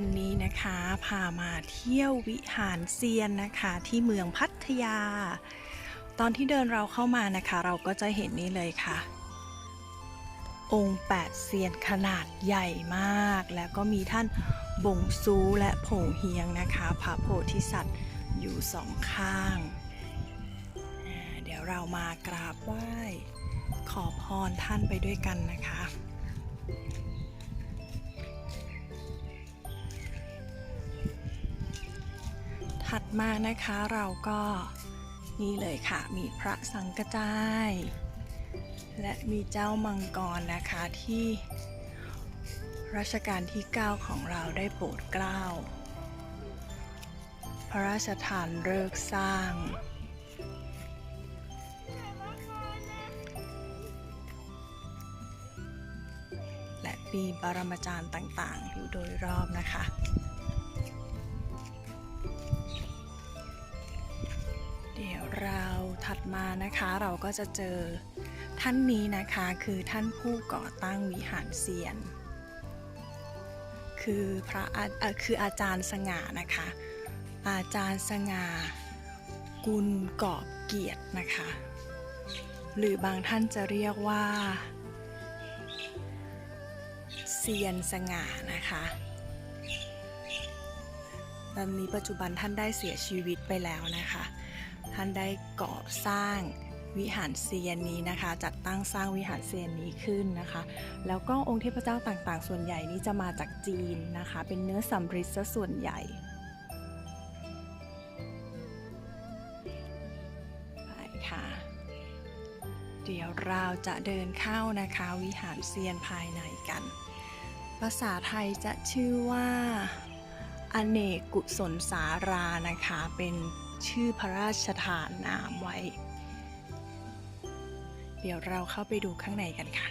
วันนี้นะคะพามาเที่ยววิหารเซียนนะคะ ที่เมืองพัทยา ตอนที่เดินเราเข้ามานะคะ เราก็จะเห็นนี่เลยค่ะ องค์แปดเซียนขนาดใหญ่มาก แล้วก็มีท่านบงซูและโผงเฮียงนะคะพระโพธิสัตว์อยู่สองข้าง เดี๋ยวเรามากราบไหว้ ขอพรท่านไปด้วยกันนะคะ มานะคะเราก็นี่เลยค่ะ มีพระสังกจาย และมีเจ้ามังกรนะคะที่รัชกาลที่ 9 ของเราได้โปรดเกล้า พระราชทานเลิกสร้าง และมีปรมาจารย์ต่างๆ อยู่โดยรอบนะคะ มานะคะเราก็จะเจอท่านนี้นะคะคือท่านผู้ก่อตั้งวิหารเซียน คือพระอาคืออาจารย์สง่านะคะ อาจารย์สง่ากุลกอบเกียรตินะคะ หรือบางท่านจะเรียกว่าเซียนสง่านะคะตอนนี้ปัจจุบันท่านได้เสียชีวิตไปแล้วนะคะ ท่านได้ก่อสร้างวิหารเซียนนี้นะคะ จัดตั้งสร้างวิหารเซียนนี้ขึ้นนะคะ แล้วก็องค์เทพเจ้าต่างๆ ส่วนใหญ่นี้จะมาจากจีนนะคะ เป็นเนื้อสำริดซะส่วนใหญ่ไปค่ะ เดี๋ยวเราจะเดินเข้านะคะ วิหารเซียนภายในกัน ภาษาไทยจะชื่อว่า อเนกกุศลสารานะคะเป็น ชื่อพระราชทานนามไว้ เดี๋ยวเราเข้าไปดูข้างในกันค่ะ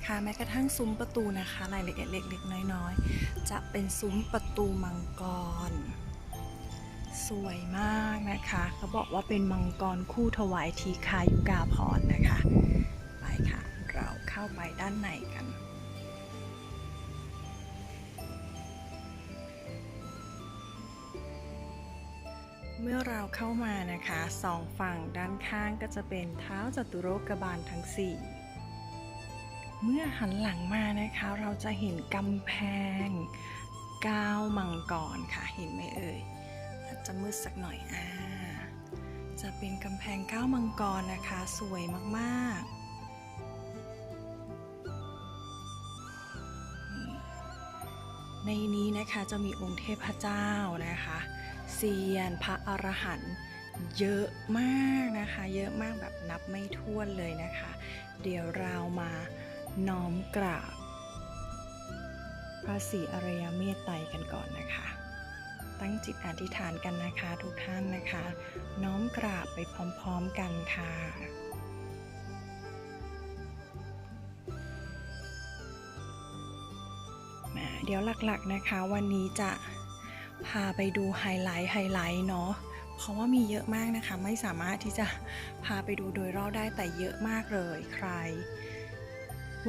นะคะ แม้กระทั่งซุ้มประตูนะคะรายละเอียดเล็กๆน้อยๆ จะเป็นซุ้มประตูมังกร สวยมากนะคะเขาบอกว่าเป็นมังกรคู่ถวายทีคายุกาพรนะคะ ไปค่ะ เราเข้าไปด้านในกันเมื่อเราเข้ามานะคะสองฝั่งด้านข้างก็จะเป็นเท้าจตุโรกบาลทั้ง 4 เมื่อหันหลังมานะคะเราจะเห็นกำแพงก้าวมังกรค่ะเห็นไหมเอ่ยอาจจะมืดสักหน่อยอ่าจะเป็นกำแพงก้าวมังกรนะคะ สวยมากๆ ในนี้นะคะจะมีองค์เทพเจ้านะคะเซียนพระอรหันต์เยอะมากนะคะ เยอะมากแบบนับไม่ถ้วนเลยนะคะ เดี๋ยวเรามา น้อมกราบพระศรีอริยเมตไตรกันก่อนนะคะ ตั้งจิตอธิษฐานกันนะคะทุกท่านนะคะ น้อมกราบไปพร้อมๆกันค่ะเดี๋ยวหลักๆนะคะวันนี้จะพาไปดูไฮไลท์ไฮไลท์เนาะเพราะว่ามีเยอะมากนะคะ ไม่สามารถที่จะพาไปดูโดยรอบได้แต่เยอะมากเลยใคร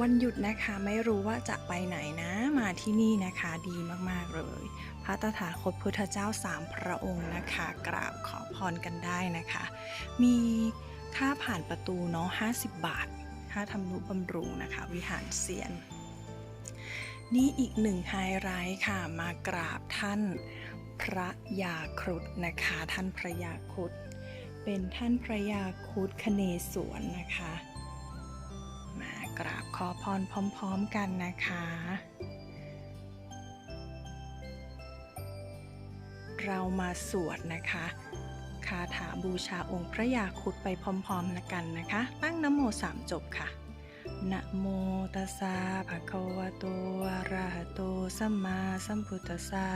วันหยุดนะคะไม่รู้ว่าจะไปไหนนะ มาที่นี่นะคะดีมากๆเลย พระตถาคตพุทธเจ้าสามพระองค์นะคะ กราบขอพรกันได้นะคะ มีค่าผ่านประตูเนาะ50 บาท ค่าทำนุบำรุงนะคะ วิหารเซียน นี่อีกหนึ่งไฮไลท์ค่ะมากราบท่านพระยาครุฑนะคะ ท่านพระยาครุฑเป็นท่านพระยาครุฑคเนศวรนะคะ กราบขอพรพร้อมๆกันนะคะ เรามาสวดนะคะคาถาบูชาองค์พระยาครุฑไปพร้อมๆกันนะคะ ตั้งนโมสามจบค่ะนะโมตัสสะภะคะวะโตอะระหะโตสัมมาสัมพุทธัสสะ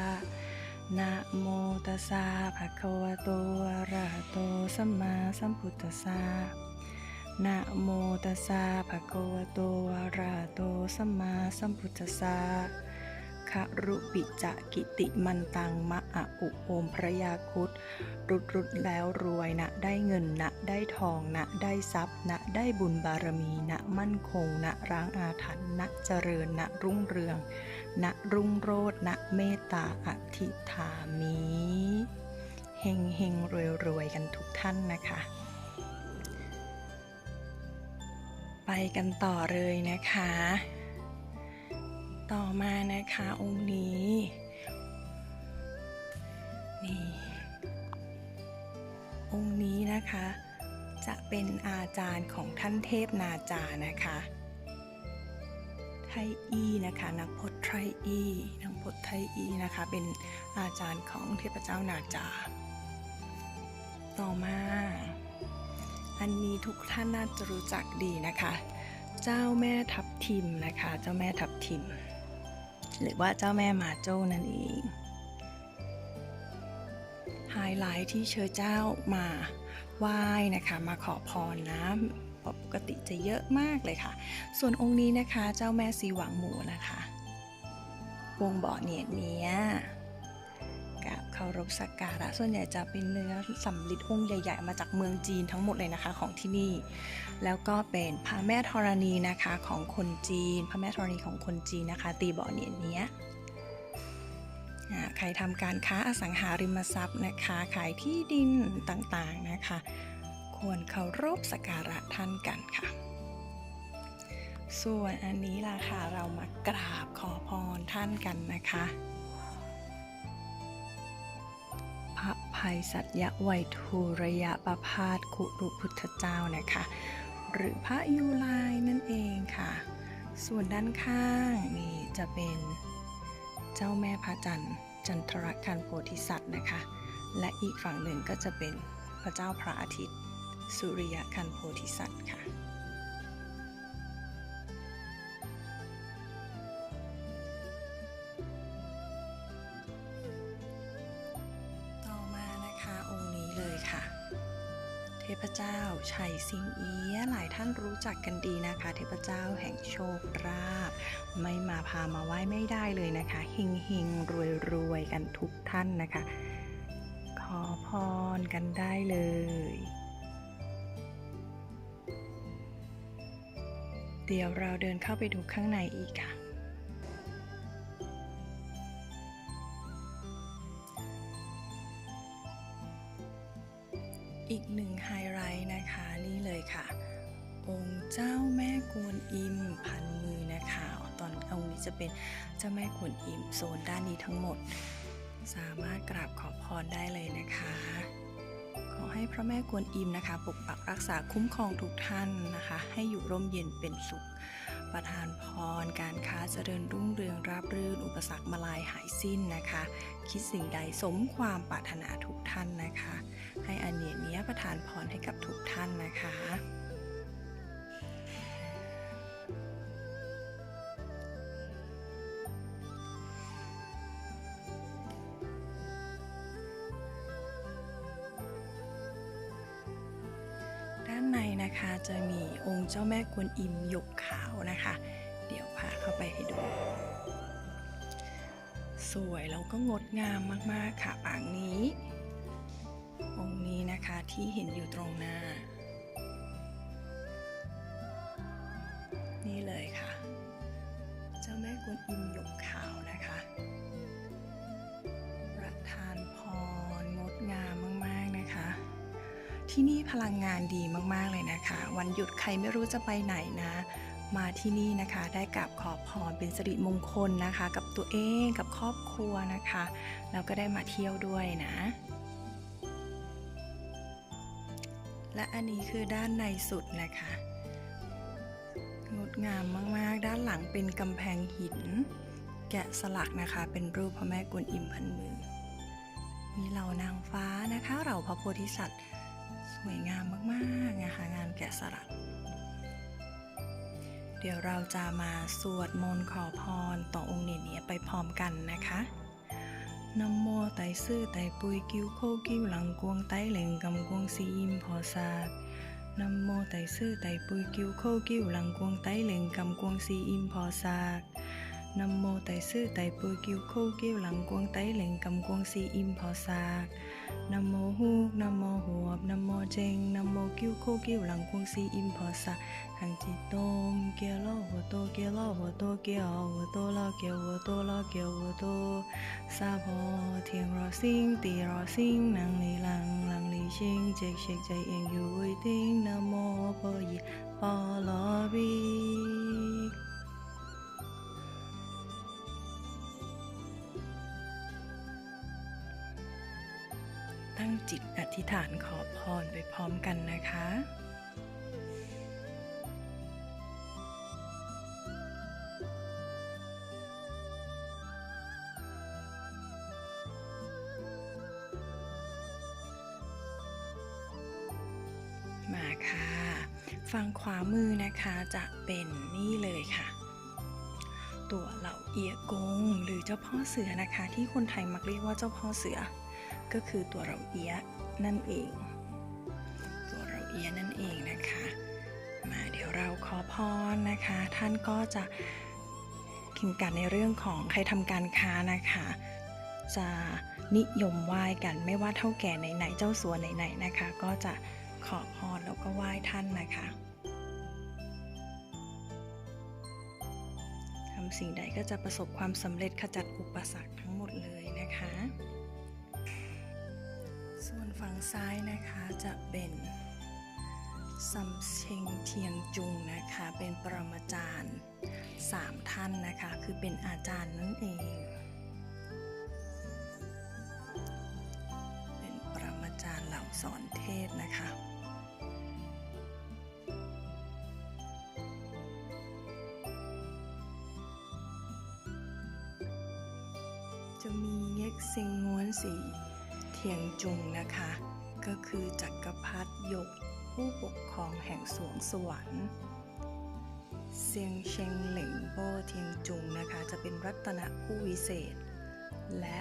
นะโมตัสสะภะคะวะโตอะระหะโตสัมมาสัมพุทธัสสะ นะโมตัสสะภะคะวะโตอะระหะโตสัมมาสัมพุทธัสสะคะรุปิจะกิติมันตังมะอะอุโอมพระยาคุดรุดรุดแล้วรวยนะได้เงินนะได้ทองนะได้ทรัพย์นะได้บุญบารมีนะมั่นคงนะร้างอาถรรพ์นะเจริญนะรุ่งเรืองนะรุ่งโรจน์นะเมตตาอธิฐามิเฮงเฮงรวยรวยกันทุกท่านนะคะ ไปกันต่อเลยนะคะ ต่อมานะคะองค์นี้นี่องค์นี้นะคะ จะเป็นอาจารย์ของท่านเทพนาจานะคะไทอีนะคะนักพจน์ไทอีนักพจน์ไทอีนะคะ เป็นอาจารย์ของเทพเจ้านาจา ต่อมา อันนี้ทุกท่านน่าจะรู้จักดีนะคะ เจ้าแม่ทับทิมนะคะ เจ้าแม่ทับทิม หรือว่าเจ้าแม่หมาโจ้นั่นเองไฮไลท์ที่เชิญเจ้ามาไหว้นะคะมาขอพรนะปกติจะเยอะมากเลยค่ะ ส่วนองค์นี้นะคะเจ้าแม่สีหวังหมูนะคะ วงบ่อเนียนเนี้ย เคารพสักการะส่วนใหญ่จะเป็นเนื้อสำลิดองค์ใหญ่ ๆ มาจากเมืองจีนทั้งหมดเลยนะคะของที่นี่ แล้วก็เป็นพระแม่ธรณีนะคะของคนจีน พระแม่ธรณีของคนจีนนะคะ ตีบ่อเนียนเนี้ยใครทำการค้าอสังหาริมทรัพย์นะคะ ขายที่ดินต่างๆนะคะ ควรเคารพสักการะท่านกันค่ะส่วนอันนี้ล่ะค่ะเรามากราบขอพรท่านกันนะคะ ภัยสัตยไวยทูระยะประพาสคุรุพุทธเจ้านะคะ หรือพระยูไลนั่นเองค่ะ ส่วนด้านข้างนี่จะเป็นเจ้าแม่พระจันทร์จันทรคันโพธิสัตว์นะคะ และอีกฝั่งหนึ่งก็จะเป็นพระเจ้าพระอาทิตย์ สุริยคันโพธิสัตว์ค่ะ พเจ้าชัยสิงเอียหลายท่านรู้จักกันดีนะคะ เทพเจ้าแห่งโชคราบไม่มาพามาไหว้ไม่ได้เลยนะคะเฮงเฮงรวยรวยกันทุกท่านนะคะ ขอพรกันได้เลยเดี๋ยวเราเดินเข้าไปดูข้างในอีกค่ะ หนึ่งไฮไลท์นะคะนี่เลยค่ะ องค์เจ้าแม่กวนอิมพันมือนะคะตอนองค์นี้จะเป็นเจ้าแม่กวนอิมโซนด้านนี้ทั้งหมด สามารถกราบขอพรได้เลยนะคะ ขอให้พระแม่กวนอิมนะคะปกปักรักษาคุ้มครองทุกท่านนะคะ ให้อยู่ร่มเย็นเป็นสุข ประทานพร การค้าเจริญรุ่งเรืองราบรื่น อุปสรรคมาลายหายสิ้นนะคะ คิดสิ่งใดสมความปรารถนาทุกท่านนะคะ ให้อันเนียเนี้ยประทานพรให้กับทุกท่านนะคะ ด้านในนะคะจะมีองค์เจ้าแม่กวนอิมหยกขาวนะคะ เดี๋ยวพาเข้าไปให้ดูสวยแล้วก็งดงามมาก ๆ ค่ะปางนี้ ที่เห็นอยู่ตรงหน้า นี่เลยค่ะ เจ้าแม่กวนอิมหยกขาวนะคะ ประทานพรงดงามมากๆนะคะ ที่นี่พลังงานดีมากๆเลยนะคะ วันหยุดใครไม่รู้จะไปไหนนะมาที่นี่นะคะได้กราบขอพรเป็นสิริมงคลนะคะ กับตัวเองกับครอบครัวนะคะ แล้วก็ได้มาเที่ยวด้วยนะ และอันนี้คือด้านในสุดนะคะ งดงามมากๆ ด้านหลังเป็นกำแพงหิน แกะสลักนะคะ เป็นรูปพระแม่กวนอิมพันมือ มีเหล่านางฟ้านะคะ เหล่าพระโพธิสัตว์ สวยงามมากๆนะคะ งานแกะสลัก เดี๋ยวเราจะมาสวดมนต์ขอพรต่อองค์เนเนียไปพร้อมกันนะคะ น้ำมัไตซื่อไตปุยกิวโคกิวหลังกวงไตเหล่งกำกวงสีอิมพอซากน้ำโมไตซื่อไตปุยกิวโคกิวหลังกวงไตเหล่งกำกวงสีอิมพอซาก nam mô đại sư Đại bồ Kiều khô Kiều lăng quang Tây lệnh cầm quang si im phò Sa. nam mô hu, nam mô huộc nam mô cheng, nam mô Kiều khô Kiều lăng quang si im phò Sa. hàng chị tôm kia lo hồ tô, kia lo hồ tô, kia hồ tô, lo kia hồ tô, lo kia hồ tô sa bồ thiên rò sinh, tỳ rò sinh năng lý lăng lăng lý sinh chek chek chạy yên yu vui tinh nam mô bồ yi bồ lo bi ตั้งจิตอธิษฐานขอพรไปพร้อมกันนะคะ มาค่ะ ฝั่งขวามือนะคะจะเป็นนี่เลยค่ะตัวเหล่าเอียกง หรือเจ้าพ่อเสือนะคะ ที่คนไทยมักเรียกว่าเจ้าพ่อเสือ ก็คือตัวเราเอียนั่นเอง ตัวเราเอียนั่นเองนะคะ มาเดี๋ยวเราขอพรนะคะ ท่านก็จะกินกันในเรื่องของใครทำการค้านะคะ จะนิยมไหว้กันไม่ว่าเท่าแก่ไหนๆเจ้าสัวไหนๆนะคะ ก็จะขอพรแล้วก็ไหว้ท่านนะคะทำสิ่งใดก็จะประสบความสำเร็จขจัดอุปสรรคทั้งหมดเลยนะคะ วนฝั่งซ้ายนะคะจะเป็นซัมเชงเทียงจุงนะคะ เป็นปรมาจารย์สามท่านนะคะ คือเป็นอาจารย์นั่นเอง เป็นปรมาจารย์เหล่าสอนเทศนะคะจะมีเง็กซิงง้วนสี เทียงจุงนะคะ ก็คือจักรพรรดิหยกผู้ปกครองแห่งสวงสวรรค์เซียงเชงเหล่งโบเทียงจุงนะคะ จะเป็นรัตนผู้วิเศษ และ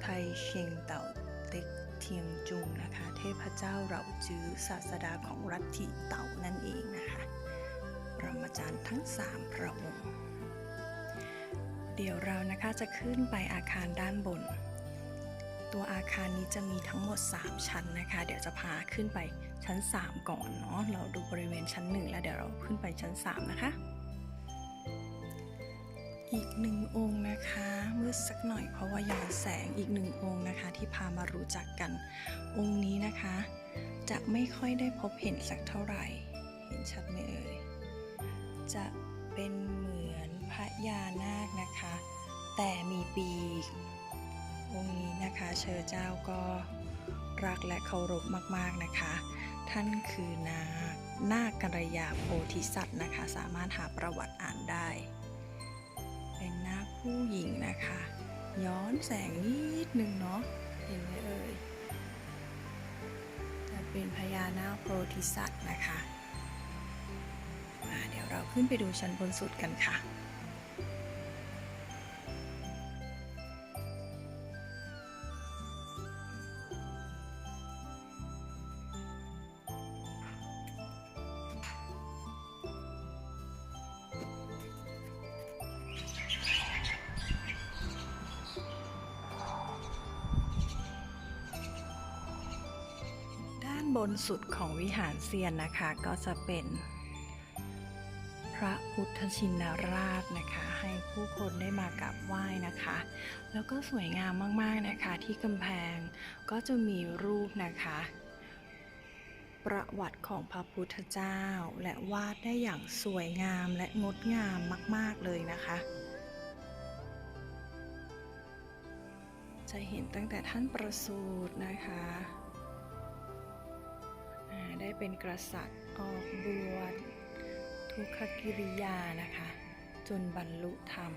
ไทเชงเต่าเต็กเทียงจุงนะคะ เทพเจ้าเหล่าจื้อศาสดาของรัฐทิเต่านั่นเองนะคะปรมาจารย์ทั้งสามพระองค์เดี๋ยวเรานะคะจะขึ้นไปอาคารด้านบน ตัวอาคารนี้จะมีทั้งหมด 3 ชั้นนะคะ เดี๋ยวจะพาขึ้นไปชั้น 3 ก่อนเนาะเราดูบริเวณชั้น 1 แล้วเดี๋ยวเราขึ้นไปชั้น 3 นะคะ อีกหนึ่งองค์นะคะมืดสักหน่อยเพราะว่าย้อนแสงอีกหนึ่งองค์นะคะ ที่พามารู้จักกันองค์นี้นะคะ จะไม่ค่อยได้พบเห็นสักเท่าไหร่ เห็นชัดไหมเอ่ยจะเป็นเหมือนพระยานาคนะคะ แต่มีปีก องนี้นะคะเชอเจ้าก็รักและเคารพมากๆนะคะ ท่านคือนาคนาคกัลยาโพธิสัตว์นะคะ สามารถหาประวัติอ่านได้ เป็นนาคผู้หญิงนะคะ ย้อนแสงนิดนึงเนาะเห็นไหมเอ่ยจะเป็นพญานาคโพธิสัตว์นะคะมาเดี๋ยวเราขึ้นไปดูชั้นบนสุดกันค่ะ สุดของวิหารเซียนนะคะ ก็จะเป็นพระพุทธชินราชนะคะ ให้ผู้คนได้มากราบไหว้นะคะ แล้วก็สวยงามมากๆนะคะ ที่กำแพงก็จะมีรูปนะคะ ประวัติของพระพุทธเจ้า และวาดได้อย่างสวยงามและงดงามมาก ๆเลยนะคะ จะเห็นตั้งแต่ท่านประสูตินะคะ ได้เป็นกษัตริย์ออกบวชทุกขกิริยานะคะ จนบรรลุธรรม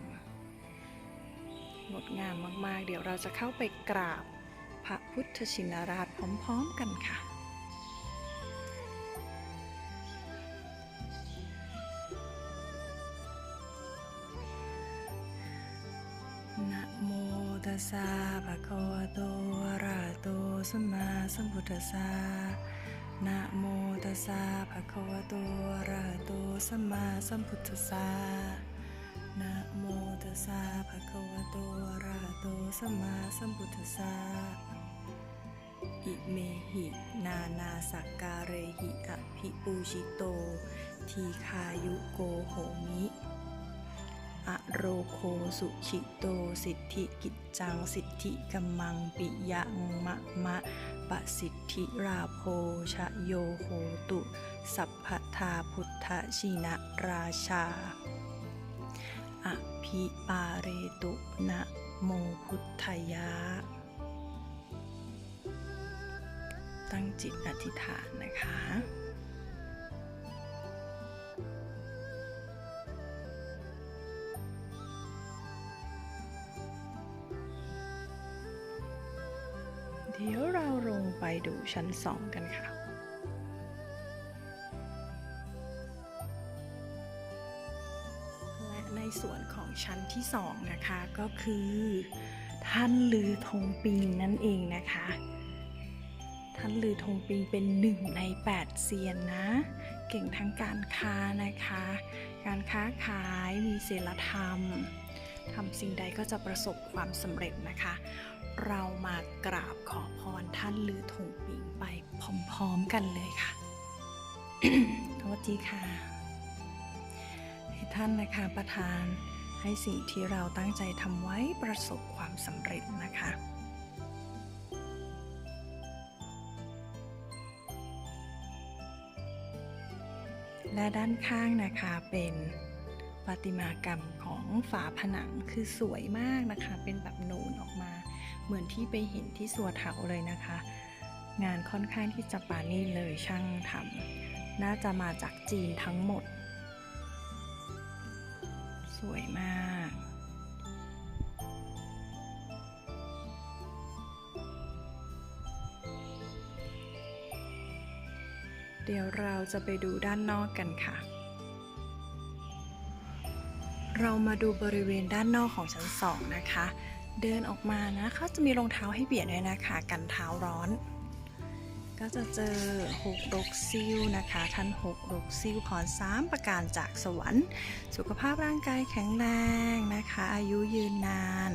งดงามมากๆ เดี๋ยวเราจะเข้าไปกราบพระพุทธชินราชพร้อมๆกันค่ะนะโมตัสสะภะคะวะโตอะระหะโตสัมมาสัมพุทธัสสะ นะโมตัสสะภะคะวะโตอะระหะโตสัมมาสัมพุทธัสสะนะโมตัสสะภะคะวะโตอะระหะโตสัมมาสัมพุทธัสสะอิเมหิ นานาสักการเรหิอภิปูชิโต ทีคายุโกโหมิอโรโคสุขิโต สิทธิกิจจัง สิทธิกัมมัง ปิยังมะมะ ปสิทธิราโพชโยโหตุ สัพพทาพุทธชินะราชา อภิปาเรตุนะโมพุทธยะ ตั้งจิตอธิษฐานนะคะ ชั้นสองกันค่ะและในส่วนของชั้นที่สองนะคะก็คือ ท่านลือธงปิงนั่นเองนะคะ ท่านลือธงปิงเป็นหนึ่งในแปดเซียนนะ เก่งทั้งการค้านะคะ การค้าขายมีศีลธรรมทำสิ่งใดก็จะประสบความสำเร็จนะคะ เรามากราบขอพรท่านลือธงปิงไปพร้อมๆกันเลยค่ะโทษทีค่ะ ให้ท่านนะคะประทานให้สิ่งที่เราตั้งใจทำไว้ประสบความสำเร็จนะคะและด้านข้างนะคะเป็นประติมากรรมของฝาผนังคือสวยมากนะคะ เป็นแบบนูนออกมา เหมือนที่ไปเห็นที่สัวเถาเลยนะคะ งานค่อนข้างที่จะปานี่เลยช่างทำน่าจะมาจากจีนทั้งหมด สวยมากเดี๋ยวเราจะไปดูด้านนอกกันค่ะ เรามาดูบริเวณด้านนอกของชั้นสองนะคะ เดินออกมานะเขาจะมีรองเท้าให้เบียดด้วยนะคะ กันเท้าร้อน ก็จะเจอหกรกซิ่วนะคะ ท่านหกรกซิ่วพรสามประการจากสวรรค์ สุขภาพร่างกายแข็งแรงนะคะ อายุยืนนาน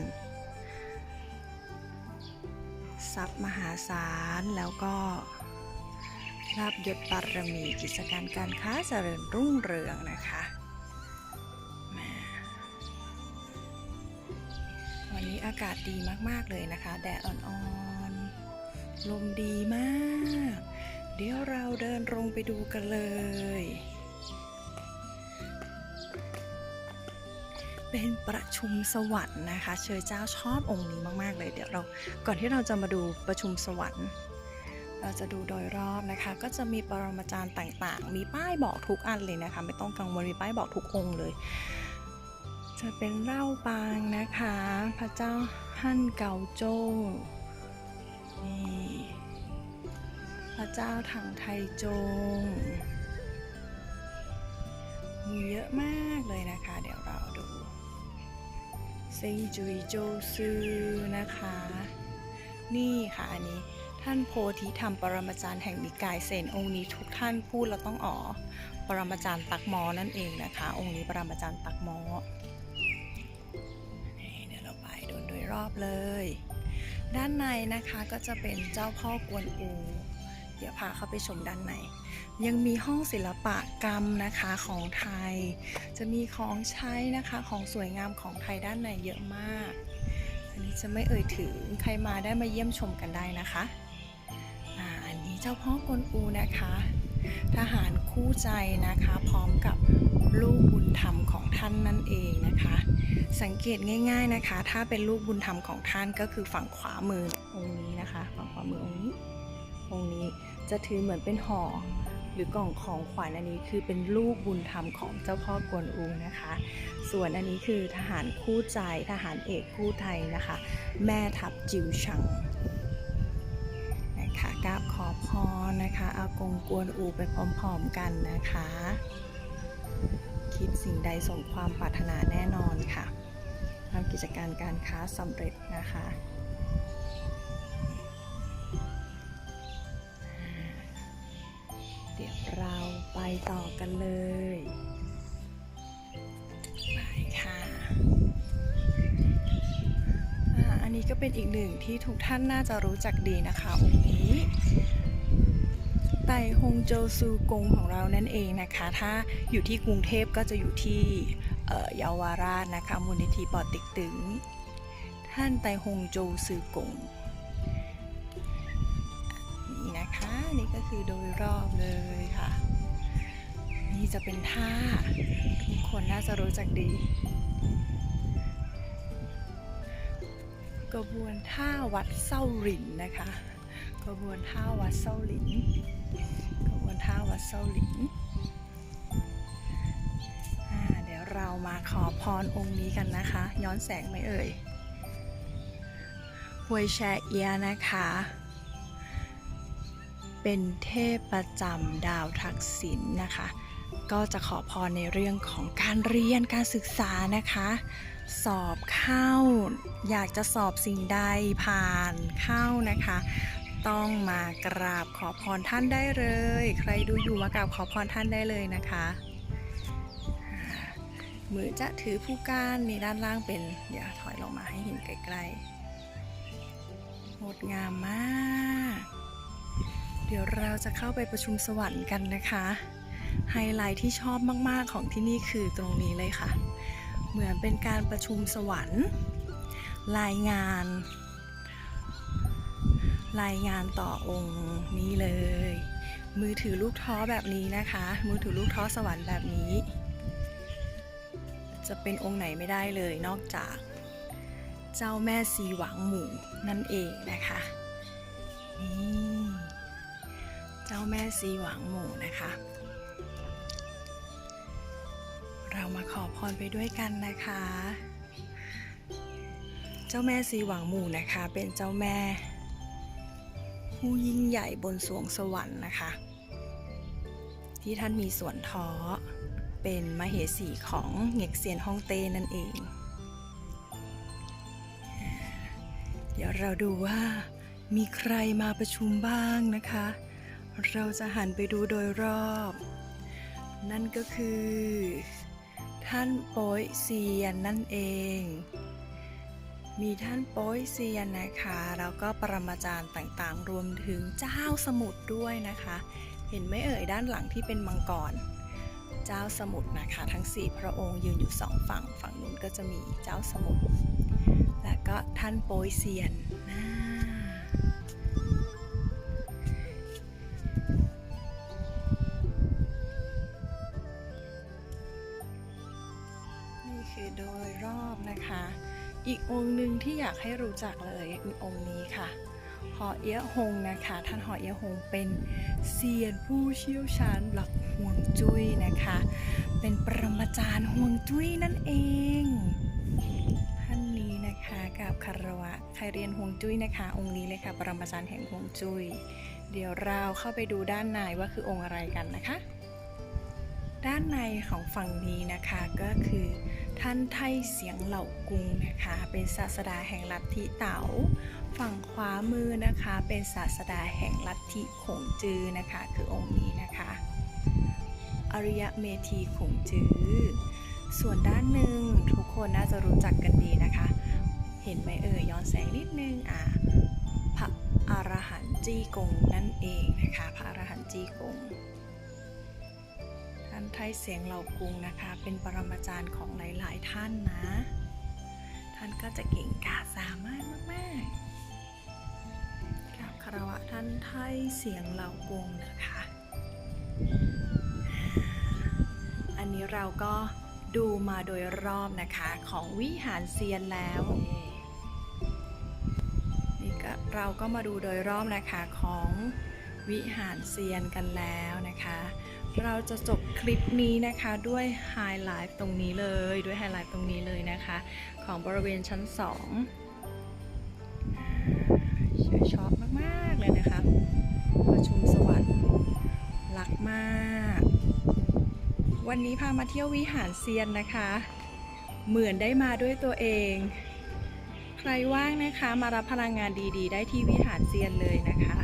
ทรัพย์มหาศาลแล้วก็ลาบยศบารมีกิจการการค้าเจริญรุ่งเรืองนะคะ นี้อากาศดีมากๆเลยนะคะ แดดอ่อนๆ ลมดีมาก เดี๋ยวเราเดินลงไปดูกันเลย เป็นประชุมสวรรค์นะคะ เชยเจ้าชอบองค์นี้มากๆเลย เดี๋ยวเรา ก่อนที่เราจะมาดูประชุมสวรรค์เราจะดูโดยรอบนะคะ ก็จะมีปรมาจารย์ต่างๆ มีป้ายบอกทุกอันเลยนะคะ ไม่ต้องกังวลมีป้ายบอกทุกองค์เลย จะเป็นเล่าปางนะคะ พระเจ้าฮั่นเกาโจ้นี่พระเจ้าถังไทโจง มีเยอะมากเลยนะคะ เดี๋ยวเราดูเซงจุยโจซือนะคะ นี่ค่ะอันนี้ท่านโพธิธรรมปรมาจารย์แห่งนิกายเซนองค์นี้ทุกท่านพูดแล้วต้องอ๋อปรมาจารย์ตักมอนั่นเองนะคะ องค์นี้ปรมาจารย์ตักมอ รอบเลย ด้านในนะคะก็จะเป็นเจ้าพ่อกวนอู เดี๋ยวพาเข้าไปชมด้านใน ยังมีห้องศิลปะกรรมนะคะของไทย จะมีของใช้นะคะของสวยงามของไทยด้านในเยอะมาก อันนี้จะไม่เอ่ยถึงใครมาได้มาเยี่ยมชมกันได้นะคะอ,อันนี้เจ้าพ่อกวนอูนะคะ ทหารคู่ใจนะคะพร้อมกับ ลูกบุญธรรมของท่านนั่นเองนะคะ สังเกตง่าย ๆนะคะ ถ้าเป็นลูกบุญธรรมของท่านก็คือฝั่งขวามือองค์นี้นะคะ ฝั่งขวามือองค์นี้ องค์นี้จะถือเหมือนเป็นห่อหรือกล่องของขวัญอันนี้คือเป็นลูกบุญธรรมของเจ้าพ่อกวนอูนะคะ ส่วนอันนี้คือทหารคู่ใจทหารเอกคู่ไทยนะคะ แม่ทัพจิวชังนะคะกราบขอพรนะคะอากงกวนอูไปพร้อมๆกันนะคะ สิ่งใดสมความปรารถนาแน่นอนค่ะทำกิจการการค้าสำเร็จนะคะต่อกันเลยไปค่ะอันนี้ก็เป็นอีกหนึ่งที่ทุกท่านน่าจะรู้จักดีนะคะองค์นี้ ไต่ฮงโจซูกงของเรานั่นเองนะคะ ถ้าอยู่ที่กรุงเทพก็จะอยู่ที่เยาวราชนะคะมูลนิธิปอติกตึง ท่านไต่ฮงโจซือกงนี่นะคะนี่ก็คือโดยรอบเลยค่ะ นี่จะเป็นท่า ทุกคนน่าจะรู้จักดีกระบวนท่าวัดเส้าหลินนะคะกระบวนท่าวัดเส้าหลิน ท่าวัดเส้าหลินเดี๋ยวเรามาขอพรองค์นี้กันนะคะ ย้อนแสงไหมเอ่ยหวยแชเอียนะคะ เป็นเทพประจำดาวทักษิณนะคะ ก็จะขอพรในเรื่องของการเรียนการศึกษานะคะ สอบเข้า อยากจะสอบสิ่งใดผ่านเข้านะคะ ต้องมากราบขอพรท่านได้เลย ใครดูอยู่มากราบขอพรท่านได้เลยนะคะ มือจะถือผู้ก้านนี่ด้านล่างเป็นเดี๋ยวถอยลงมาให้เห็นใกล้ๆงดงามมาก เดี๋ยวเราจะเข้าไปประชุมสวรรค์กันนะคะ ไฮไลท์ที่ชอบมากๆของที่นี่คือตรงนี้เลยค่ะ เหมือนเป็นการประชุมสวรรค์ รายงาน รายงานต่อองค์นี้เลย มือถือลูกท้อแบบนี้นะคะ มือถือลูกท้อสวรรค์แบบนี้ จะเป็นองค์ไหนไม่ได้เลยนอกจากเจ้าแม่สีหวังหมู่นั่นเองนะคะนี่เจ้าแม่สีหวังหมู่นะคะ เรามาขอพรไปด้วยกันนะคะ เจ้าแม่สีหวังหมู่นะคะ เป็นเจ้าแม่ ผู้ยิ่งใหญ่บนสวงสวรรค์นะคะ ที่ท่านมีส่วนท้อเป็นมเหสีของเง็กเซียนฮ่องเต้นั่นเอง เดี๋ยวเราดูว่ามีใครมาประชุมบ้างนะคะ เราจะหันไปดูโดยรอบ นั่นก็คือ ท่านโป้ยเซียนนั่นเอง มีท่านโป้ยเซียนนะคะ แล้วก็ปรมาจารย์ต่างๆ รวมถึงเจ้าสมุทรด้วยนะคะ เห็นไม่เอ่ยด้านหลังที่เป็นมังกร เจ้าสมุทรนะคะ ทั้ง 4 พระองค์ยืนอยู่สองฝั่ง ฝั่งนู้นก็จะมีเจ้าสมุทร และก็ท่านโป้ยเซียน องค์หนึ่งที่อยากให้รู้จักเลยอองค์นี้ค่ะหอเอี้ยหงนะคะ ท่านหอเอี้ยหงเป็นเซียนผู้เชี่ยวชาญหลักห่วงจุ้ยนะคะ เป็นปรมาจารย์ห่วงจุ้ยนั่นเอง ท่านนี้นะคะกับคารวะใครเรียนห่วงจุ้ยนะคะ องค์นี้เลยค่ะ ปรมาจารย์แห่งห่วงจุ้ย เดี๋ยวเราเข้าไปดูด้านในว่าคือองค์อะไรกันนะคะ ด้านในของฝั่งนี้นะคะก็คือท่านไทเสียงเหล่ากุงนะคะ เป็นศาสดาแห่งลัทธิเต๋าฝั่งขวามือนะคะ เป็นศาสดาแห่งลัทธิขงจือนะคะ คือองค์นี้นะคะ อริยเมธีขงจือ ส่วนด้านหนึ่งทุกคนน่าจะรู้จักกันดีนะคะ เห็นไหมเอ่ยย้อนแสงนิดนึงอะพระอรหันต์จี้กงนั่นเองนะคะ พระอรหันต์จี้กงานไทยเสียงเหล่ากรุงนะคะ เป็นปรมาจารย์ของหลาย ๆ ท่านนะ ท่านก็จะเก่งกาจสามารถมากๆกราบคารวะท่านไทยเสียงเหล่ากรุงนะคะ อันนี้เราก็ดูมาโดยรอบนะคะของวิหารเซียนแล้วนี่ก็เราก็มาดูโดยรอบนะคะของวิหารเซียนกันแล้วนะคะ เราจะจบคลิปนี้นะคะด้วยไฮไลท์ตรงนี้เลยด้วยไฮไลท์ตรงนี้เลยนะคะ ของบริเวณชั้น2ชื่อชอบมากๆเลยนะคะ ประชุมสวรรค์รักมาก วันนี้พามาเที่ยววิหารเซียนนะคะ เหมือนได้มาด้วยตัวเอง ใครว่างนะคะมารับพลังงานดีๆ ได้ที่วิหารเซียนเลยนะคะ